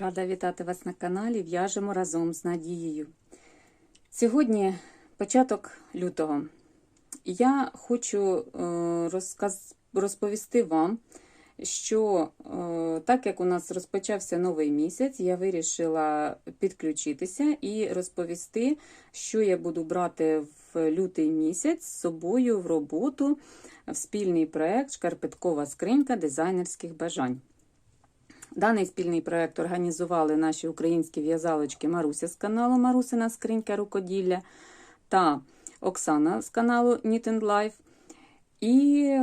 Рада вітати вас на каналі В'яжемо разом з Надією. Сьогодні початок лютого. Я хочу е, розповісти вам, що е, так як у нас розпочався новий місяць, я вирішила підключитися і розповісти, що я буду брати в лютий місяць з собою в роботу в спільний проект Шкарпеткова скринька дизайнерських бажань. Даний спільний проект організували наші українські в'язалочки Маруся з каналу Марусина Скринька Рукоділля та Оксана з каналу Knit and Life. І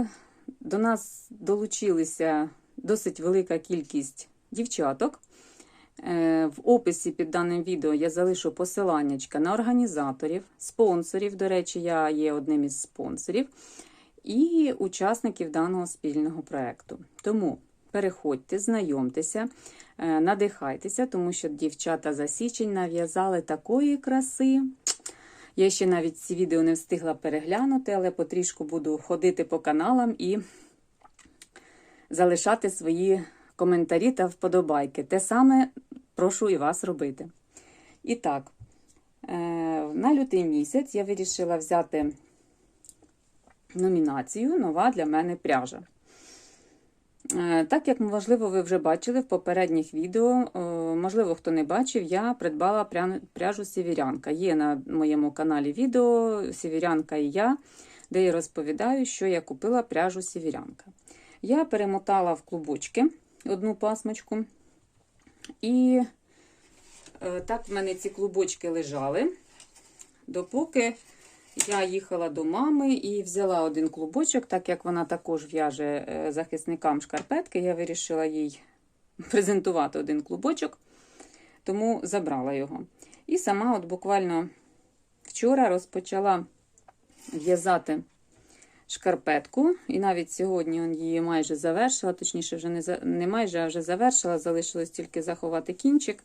до нас долучилися досить велика кількість дівчаток. Е, В описі під даним відео я залишу посилання на організаторів, спонсорів. До речі, я є одним із спонсорів, і учасників даного спільного проекту. Тому переходьте, знайомтеся, е, надихайтеся, тому що дівчата за січень нав'язали такої краси. Я ще навіть ці відео не встигла переглянути, але потрішку буду ходити по каналам і залишати свої коментарі та вподобайки. Те саме прошу і вас робити. І так, е, на лютий місяць я вирішила взяти номінацію Нова для мене пряжа. Е, Так як, можливо, ви вже бачили в попередніх відео, е, можливо, хто не бачив, я придбала пряжу Сєвірянка. Є на моєму каналі відео Сєвірянка і я, де я розповідаю, що я купила пряжу Сєвірянка. Я перемотала в клубочки одну пасмочку. І е, так в мене ці клубочки лежали, допоки я їхала до мами і взяла один клубочок, так як вона також в'яже е, захисникам шкарпетки, я вирішила їй презентувати один клубочок, тому забрала його. І сама, от буквально вчора, розпочала в'язати шкарпетку. І навіть сьогодні он її майже завершила, точніше, вже не, за- не майже, а вже завершила, залишилось тільки заховати кінчик.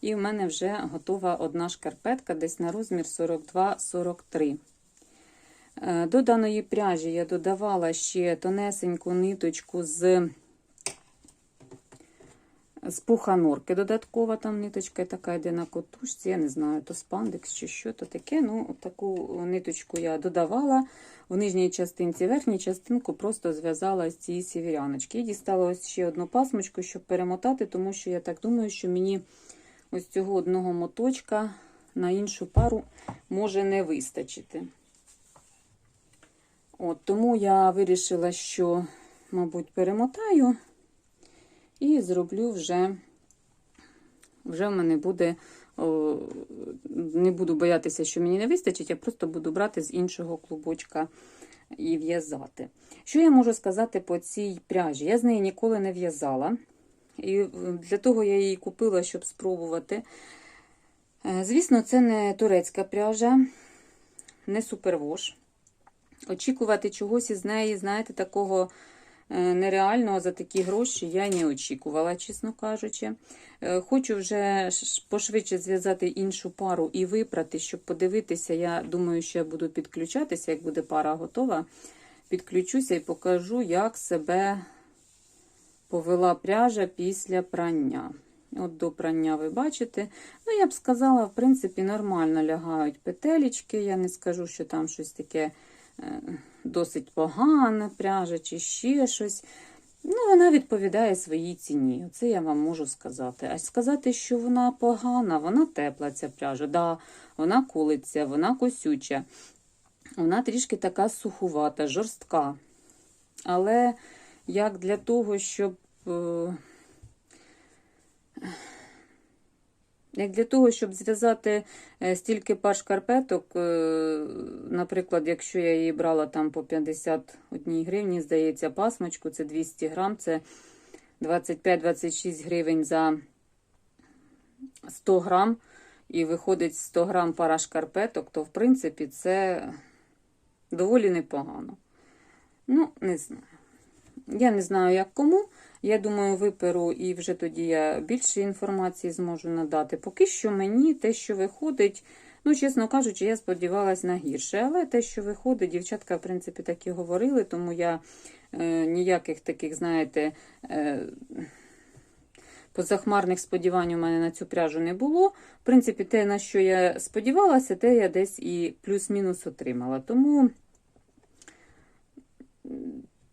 І в мене вже готова одна шкарпетка, десь на розмір 42-43. Е, До даної пряжі я додавала ще тонесеньку ниточку з, з пуханорки додаткова. Там ниточка така йде на котушці, я не знаю, то спандекс чи що то таке. Ну, Таку ниточку я додавала в нижній частинці, верхній частинку просто зв'язала з цієї сівіряночки. І дістала ось ще одну пасмочку, щоб перемотати, тому що я так думаю, що мені ось цього одного моточка на іншу пару може не вистачити. От, Тому я вирішила, що, мабуть, перемотаю і зроблю вже, вже в мене буде, о, не буду боятися, що мені не вистачить, я просто буду брати з іншого клубочка і в'язати. Що я можу сказати по цій пряжі? Я з неї ніколи не в'язала. І для того я її купила, щоб спробувати. Е, Звісно, це не турецька пряжа, не супервош. Очікувати чогось із неї, знаєте, такого е, нереального за такі гроші я не очікувала, чесно кажучи. Е, Хочу вже пошвидше зв'язати іншу пару і випрати, щоб подивитися. Я думаю, що я буду підключатися, як буде пара готова. Підключуся і покажу, як себе повела пряжа після прання. От до прання ви бачите. Ну, я б сказала, в принципі, нормально лягають петелечки. Я не скажу, що там щось таке досить погане пряжа чи ще щось. Ну, вона відповідає своїй ціні. Це я вам можу сказати. А сказати, що вона погана, вона тепла, ця пряжа. Да, вона кулиться, вона косюча. Вона трішки така сухувата, жорстка. Але як для того, щоб. Як для того, щоб зв'язати е, стільки пар шкарпеток, е, наприклад, якщо я її брала там по 51 гривні, здається, пасмочку, це 200 грам, це 25-26 гривень за 100 грам, і виходить 100 грам пара шкарпеток, то в принципі це доволі непогано. Ну, не знаю. Я не знаю, як кому. Я думаю, виперу і вже тоді я більше інформації зможу надати. Поки що мені те, що виходить, ну, чесно кажучи, я сподівалась на гірше. Але те, що виходить, дівчатка, в принципі, так і говорили, тому я е, ніяких таких, знаєте, е, позахмарних сподівань у мене на цю пряжу не було. В принципі, те, на що я сподівалася, те я десь і плюс-мінус отримала. Тому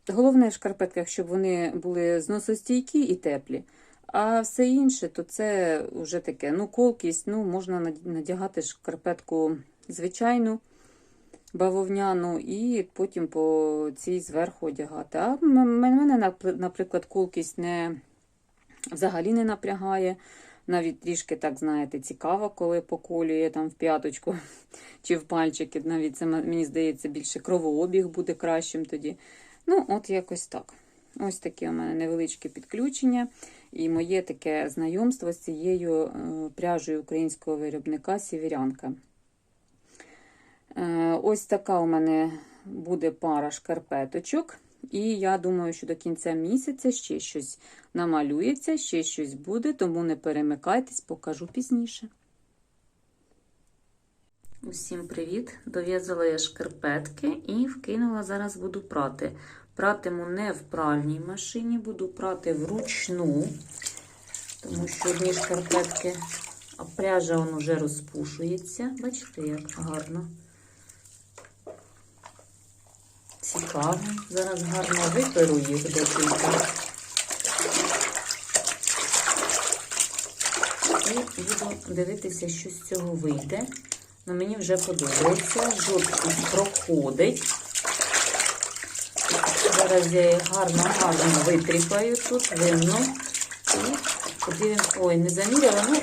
головне в шкарпетках, щоб вони були зносостійкі і теплі. А все інше, то це вже таке, ну, колкість, ну, можна надягати шкарпетку звичайну, бавовняну, і потім по цій зверху одягати. А мене, наприклад, колкість не взагалі не напрягає. Навіть трішки, так знаєте, цікаво, коли поколює там в п'яточку чи в пальчики. Навіть це мені здається, більше кровообіг буде кращим тоді. Ну, от якось так. Ось такі у мене невеличкі підключення. І моє таке знайомство з цією е, пряжею українського виробника Сіверянка. Е, Ось така у мене буде пара шкарпеточок. І я думаю, що до кінця місяця ще щось намалюється, ще щось буде, тому не перемикайтесь, покажу пізніше. Усім привіт! Дов'язала я шкарпетки і вкинула, зараз буду прати. Пратиму не в пральній машині, буду прати вручну, тому що одні шкарпетки, а пряжа он уже розпушується. Бачите, як гарно. Цікаво. Зараз гарно виперу їх декілька. І буду дивитися, що з цього вийде. Ну, мені вже подобається. Жовтість проходить. Зараз я їх гарно-гарно витріпаю тут, вимну. І подивимось. Ой, не заміряла, ну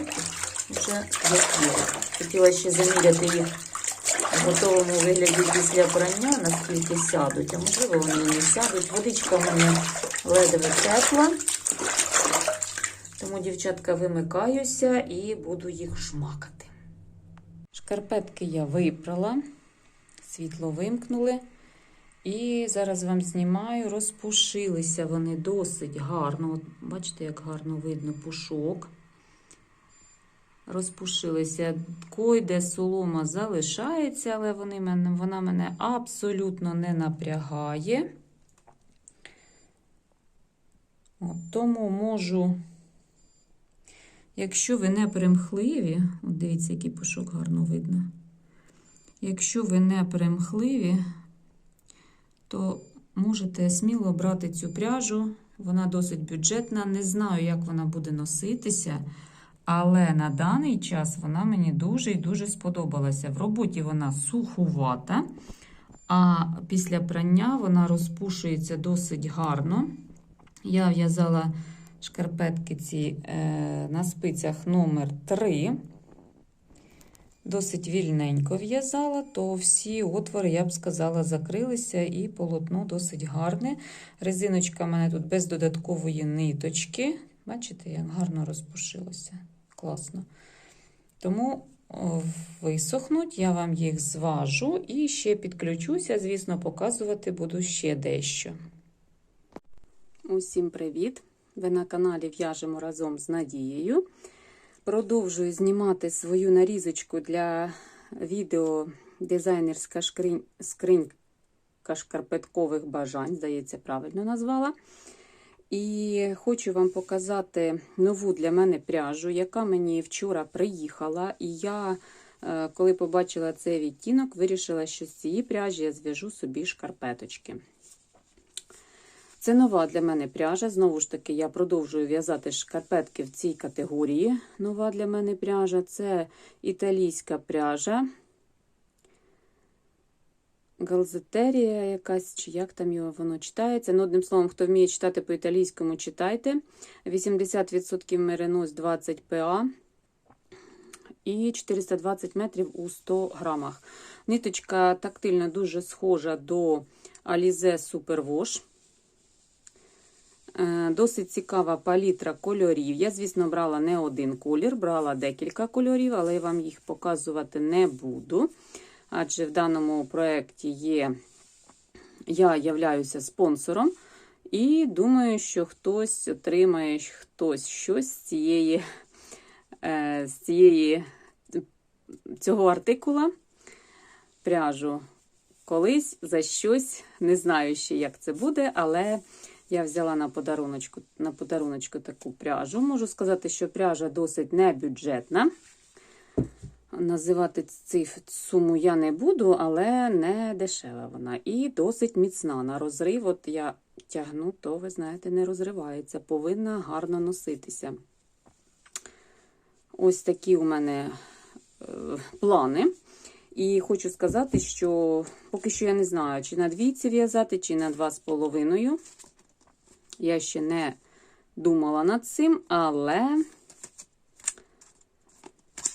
вже є. Хотіла ще заміряти їх в готовому вигляді після прання, наскільки сядуть. А можливо, вони не сядуть. Водичка в мене ледве тепла. Тому, дівчатка, вимикаюся і буду їх шмакати. Шкарпетки я випрала, світло вимкнули. І зараз вам знімаю, розпушилися вони досить гарно. От бачите, як гарно видно пушок. Розпушилися. Койде солома залишається, але вони вона мене абсолютно не напрягає. От, тому можу, якщо ви не примхливі, от дивіться, який пушок гарно видно. Якщо ви не примхливі, то можете сміло брати цю пряжу. Вона досить бюджетна. Не знаю, як вона буде носитися, але на даний час вона мені дуже і дуже сподобалася. В роботі вона сухувата, а після прання вона розпушується досить гарно. Я в'язала шкарпетки ці е, на спицях номер 3 досить вільненько в'язала, то всі отвори, я б сказала, закрилися, і полотно досить гарне. Резиночка в мене тут без додаткової ниточки. Бачите, як гарно розпушилося. Класно. Тому висохнуть, я вам їх зважу і ще підключуся, звісно, показувати буду ще дещо. Усім привіт! Ви на каналі В'яжемо разом з Надією. Продовжую знімати свою нарізочку для відео дизайнерська шкринь, скринька шкарпеткових бажань, здається, правильно назвала. І хочу вам показати нову для мене пряжу, яка мені вчора приїхала. І я, е, коли побачила цей відтінок, вирішила, що з цієї пряжі я зв'яжу собі шкарпеточки. Це нова для мене пряжа. Знову ж таки, я продовжую в'язати шкарпетки в цій категорії. Нова для мене пряжа. Це італійська пряжа. Галзетерія якась, чи як там його воно читається. Ну, одним словом, хто вміє читати по-італійському, читайте. 80% меринос 20 ПА і 420 метрів у 100 грамах. Ниточка тактильно дуже схожа до Alize Superwash. Е, Досить цікава палітра кольорів. Я, звісно, брала не один колір, брала декілька кольорів, але я вам їх показувати не буду. Адже в даному проєкті є, я являюся спонсором, і думаю, що хтось отримає хтось щось з цієї, е, з цієї цього артикула пряжу колись за щось. Не знаю ще, як це буде, але Я взяла на подаруночку, на подаруночку таку пряжу. Можу сказати, що пряжа досить небюджетна. Називати циф- суму я не буду, але не дешева вона. І досить міцна. На розрив, от я тягну, то, ви знаєте, не розривається. Повинна гарно носитися. Ось такі у мене е, плани. І хочу сказати, що поки що я не знаю, чи на двійці в'язати, чи на два з половиною. Я ще не думала над цим, але.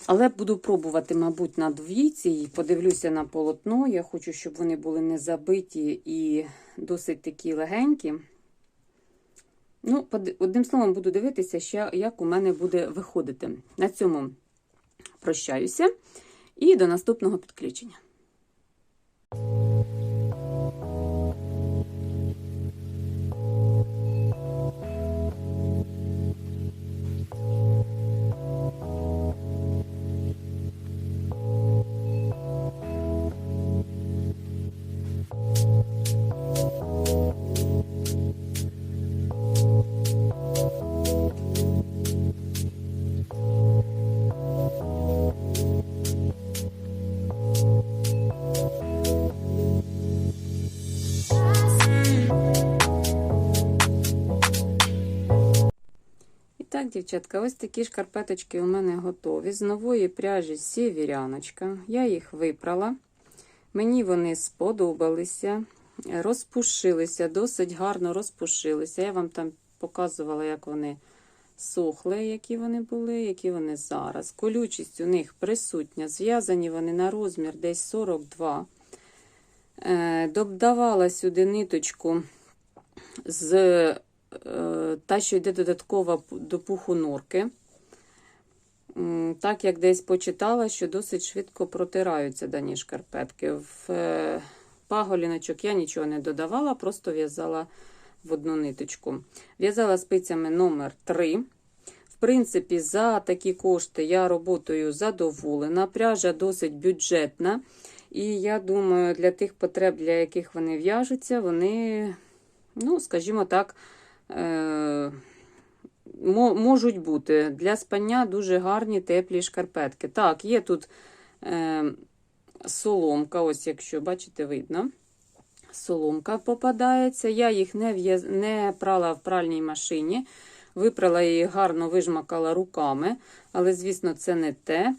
Але буду пробувати, мабуть, на двійці і подивлюся на полотно. Я хочу, щоб вони були не забиті і досить такі легенькі. Ну, одним словом, буду дивитися, ще, як у мене буде виходити. На цьому прощаюся і до наступного підключення. Дівчатка, ось такі шкарпеточки у мене готові. З нової пряжі сєвіряночка. Я їх випрала. Мені вони сподобалися, розпушилися, досить гарно розпушилися. Я вам там показувала, як вони сохли, які вони були, які вони зараз. Колючість у них присутня. Зв'язані вони на розмір десь 42. Е, Додавала сюди ниточку з та, що йде додаткова п- до пуху норки. Так як десь почитала, що досить швидко протираються дані шкарпетки. В е, паголіночок я нічого не додавала, просто в'язала в одну ниточку. В'язала спицями номер 3. В принципі, за такі кошти я роботою задоволена. Пряжа досить бюджетна. І я думаю, для тих потреб, для яких вони в'яжуться, вони, ну, скажімо так, е- можуть бути. Для спання дуже гарні теплі шкарпетки. Так, є тут е- соломка, ось якщо бачите, видно. Соломка попадається. Я їх не, не прала в пральній машині. Випрала її гарно, вижмакала руками, але, звісно, це не те.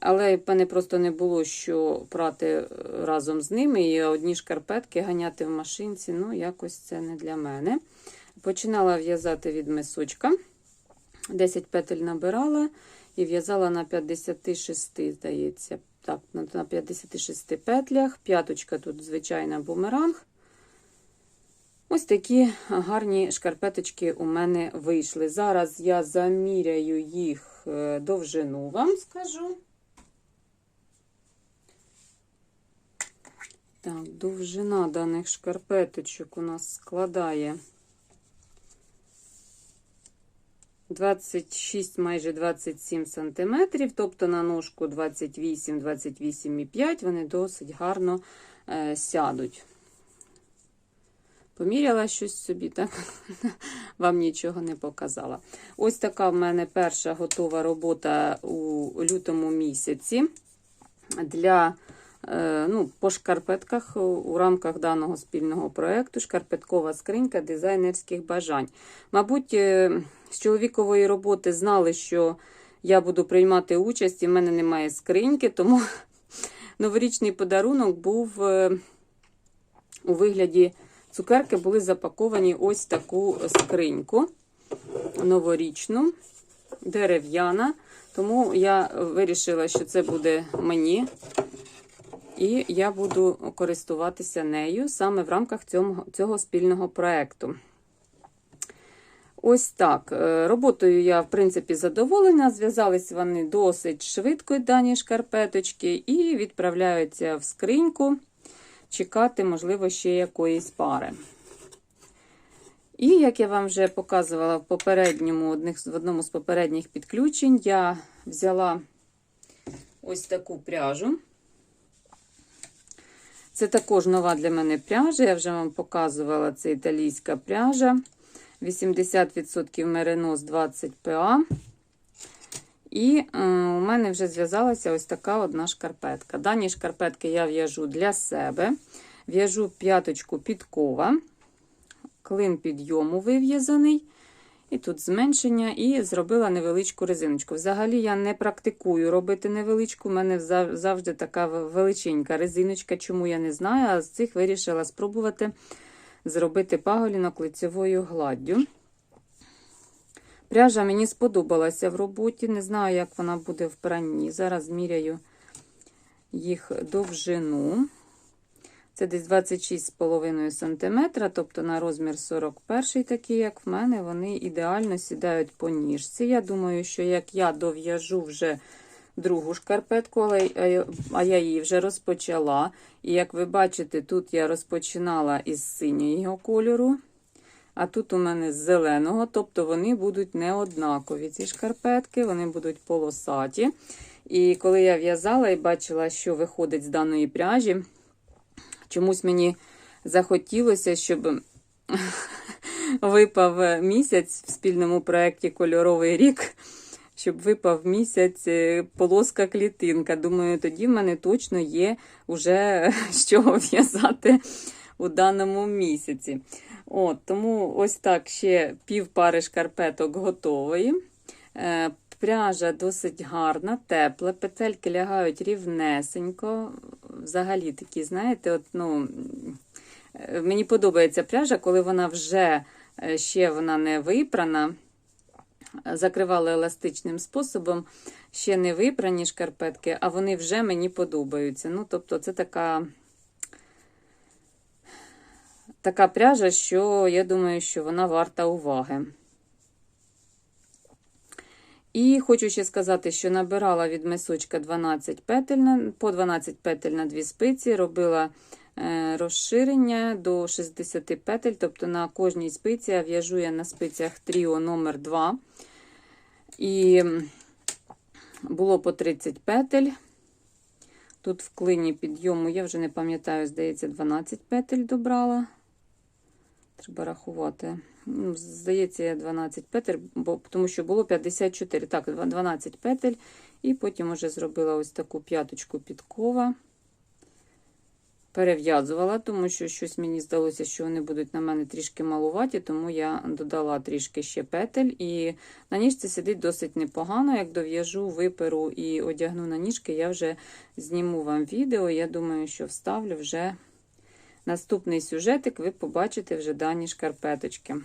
Але мене просто не було що прати е, разом з ними. І одні шкарпетки ганяти в машинці, ну, якось це не для мене. Починала в'язати від мисочка. 10 петель набирала і в'язала на 56, здається. Так, на на 56 петлях. П'яточка тут звичайна бумеранг. Ось такі гарні шкарпеточки у мене вийшли. Зараз я заміряю їх е, довжину, вам скажу. Так, довжина даних шкарпеточок у нас складає 26, майже 27 сантиметрів, тобто на ножку 28-28,5 вони досить гарно е, сядуть. Поміряла щось собі, так? Вам нічого не показала. Ось така в мене перша готова робота у лютому місяці для е, ну, по шкарпетках у- у рамках даного спільного проєкту шкарпеткова скринька дизайнерських бажань. Мабуть, е, з чоловікової роботи знали, що я буду приймати участь, і в мене немає скриньки, тому новорічний подарунок був е, у вигляді цукерки, були запаковані ось таку скриньку новорічну, дерев'яна. Тому я вирішила, що це буде мені. І я буду користуватися нею саме в рамках цього, цього спільного проєкту. Ось так. Е, Роботою я, в принципі, задоволена. Зв'язались вони досить швидко, дані шкарпеточки, і відправляються в скриньку чекати, можливо, ще якоїсь пари. І, як я вам вже показувала в попередньому, в одному з попередніх підключень, я взяла ось таку пряжу. Це також нова для мене пряжа. Я вже вам показувала це італійська пряжа. 80% меринос 20 ПА. І е, у мене вже зв'язалася ось така одна шкарпетка. Дані шкарпетки я в'яжу для себе. В'яжу п'яточку підкова, клин підйому вив'язаний. І тут зменшення, і зробила невеличку резиночку. Взагалі я не практикую робити невеличку. У мене завжди така величенька резиночка, чому я не знаю. А з цих вирішила спробувати зробити паголінок лицевою гладдю. Пряжа мені сподобалася в роботі. Не знаю, як вона буде в пранні. Зараз міряю їх довжину. Це десь 26,5 см, тобто на розмір 41 такий, як в мене, вони ідеально сідають по ніжці. Я думаю, що як я дов'яжу вже другу шкарпетку, але е, а я її вже розпочала. І як ви бачите, тут я розпочинала із синього кольору, а тут у мене з зеленого, тобто вони будуть не однакові. Ці шкарпетки, вони будуть полосаті. І коли я в'язала і бачила, що виходить з даної пряжі, чомусь мені захотілося, щоб випав місяць в спільному проєкті Кольоровий рік, щоб випав місяць е, полоска клітинка. Думаю, тоді в мене точно є вже з чого в'язати у даному місяці. От, Тому ось так ще пів пари шкарпеток готової. Е, Пряжа досить гарна, тепла, петельки лягають рівнесенько. Взагалі такі, знаєте, от, ну, е, мені подобається пряжа, коли вона вже ще вона не випрана. Закривала еластичним способом, ще не випрані шкарпетки, а вони вже мені подобаються. Ну, тобто, це така така пряжа, що я думаю, що вона варта уваги. І хочу ще сказати, що набирала від мисочка 12 петель на, по 12 петель на дві спиці, робила е, розширення до 60 петель, тобто на кожній спиці я в'яжу я на спицях тріо номер 2 І було по 30 петель. Тут в клині підйому, я вже не пам'ятаю, здається, 12 петель добрала. Треба рахувати. Ну, Здається, я 12 петель, бо, тому що було 54. Так, 12 петель. І потім вже зробила ось таку п'яточку підкова. Перев'язувала, тому що щось мені здалося, що вони будуть на мене трішки малуваті, тому я додала трішки ще петель. І на ніжці сидить досить непогано. Як дов'яжу, виперу і одягну на ніжки, я вже зніму вам відео. Я думаю, що вставлю вже наступний сюжетик, ви побачите вже дані шкарпеточки.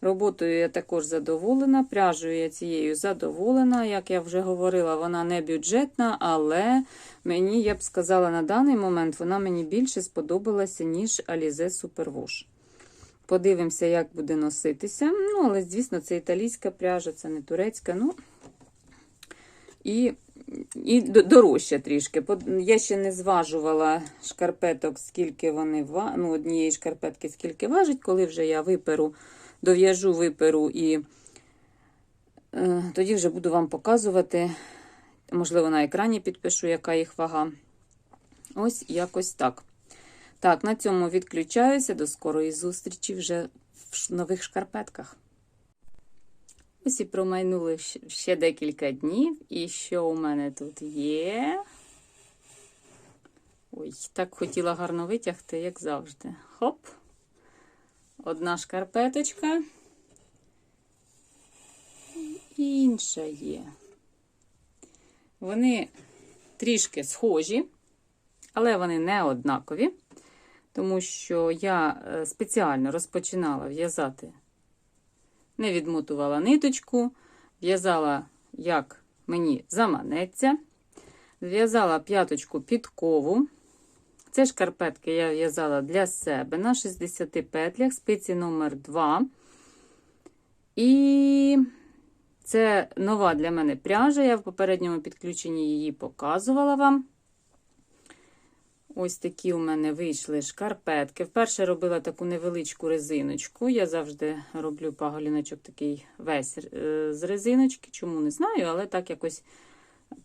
Роботою я також задоволена, пряжею я цією задоволена. Як я вже говорила, вона не бюджетна, але мені, я б сказала, на даний момент вона мені більше сподобалася, ніж Alize Superwash. Подивимося, як буде носитися. Ну, але, звісно, це італійська пряжа, це не турецька. ну, І і дорожча трішки. Я ще не зважувала шкарпеток, скільки вони ну, однієї шкарпетки, скільки важить, коли вже я виперу дов'яжу виперу і е, тоді вже буду вам показувати, можливо, на екрані підпишу, яка їх вага. Ось якось так. Так, на цьому відключаюся. До скорої зустрічі вже в нових шкарпетках. Ось і промайнули ще декілька днів. І що у мене тут є? Ой, так хотіла гарно витягти, як завжди. Хоп! Одна шкарпеточка. І інша є. Вони трішки схожі, але вони не однакові, тому що я е, спеціально розпочинала в'язати, не відмотувала ниточку, в'язала, як мені заманеться, зв'язала п'яточку підкову. Це шкарпетки я в'язала для себе на 60 петлях, спиці номер 2 І це нова для мене пряжа. Я в попередньому підключенні її показувала вам. Ось такі у мене вийшли шкарпетки. Вперше робила таку невеличку резиночку. Я завжди роблю паголіночок такий весь е, з резиночки. Чому не знаю, але так якось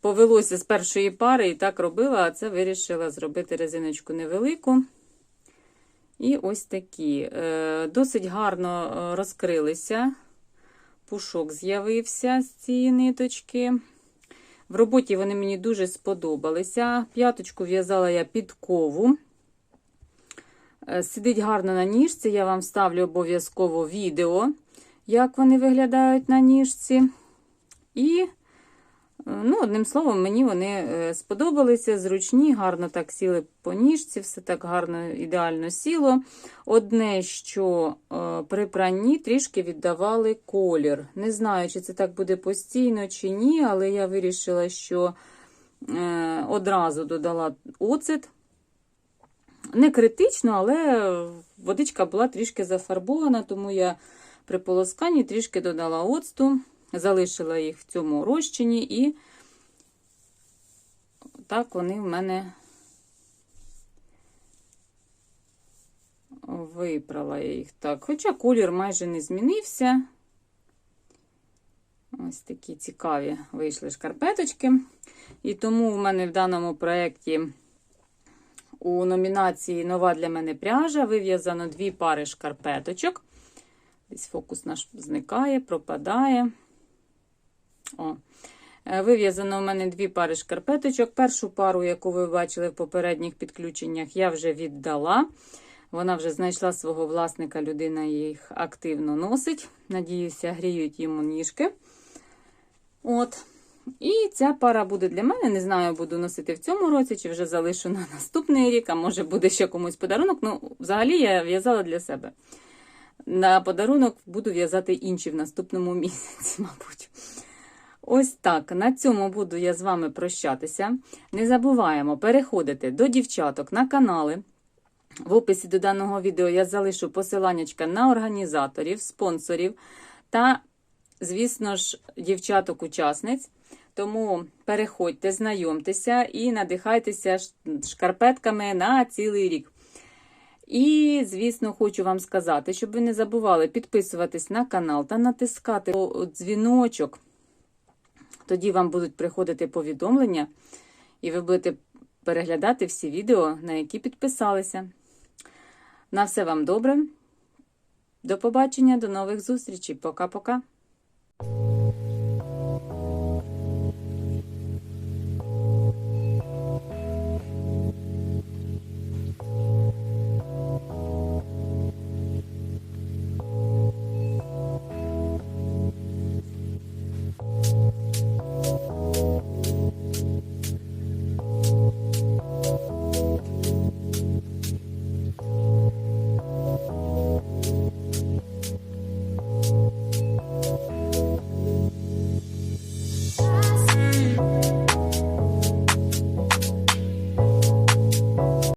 повелося з першої пари і так робила, а це вирішила зробити резиночку невелику. І ось такі. Е, Досить гарно е, розкрилися. Пушок з'явився з цієї ниточки. В роботі вони мені дуже сподобалися. П'яточку в'язала я підкову. Е, Сидить гарно на ніжці. Я вам вставлю обов'язково відео, як вони виглядають на ніжці. І, ну, одним словом, мені вони е, сподобалися, зручні, гарно так сіли по ніжці, все так гарно, ідеально сіло. Одне, що е, при пранні трішки віддавали колір. Не знаю, чи це так буде постійно, чи ні, але я вирішила, що е, одразу додала оцет. Не критично, але водичка була трішки зафарбована, тому я при полосканні трішки додала оцту, залишила їх в цьому розчині, і так вони в мене випрала я їх так. Хоча колір майже не змінився. Ось такі цікаві вийшли шкарпеточки. І тому в мене в даному проєкті у номінації Нова для мене пряжа вив'язано дві пари шкарпеточок. Десь фокус наш зникає, пропадає. О. Е, Вив'язано у мене дві пари шкарпеточок. Першу пару, яку ви бачили в попередніх підключеннях, я вже віддала. Вона вже знайшла свого власника, людина їх активно носить. Надіюся, гріють йому ніжки. От. І ця пара буде для мене. Не знаю, буду носити в цьому році, чи вже залишу на наступний рік, а може буде ще комусь подарунок. Ну, взагалі я в'язала для себе. На подарунок буду в'язати інші в наступному місяці, мабуть. Ось так. На цьому буду я з вами прощатися. Не забуваємо переходити до дівчаток на канали. В описі до даного відео я залишу посиланнячка на організаторів, спонсорів та, звісно ж, дівчаток-учасниць. Тому переходьте, знайомтеся і надихайтеся шкарпетками на цілий рік. І, звісно, хочу вам сказати, щоб ви не забували підписуватись на канал та натискати дзвіночок. Тоді вам будуть приходити повідомлення, і ви будете переглядати всі відео, на які підписалися. На все вам добре. До побачення, до нових зустрічей. Пока-пока.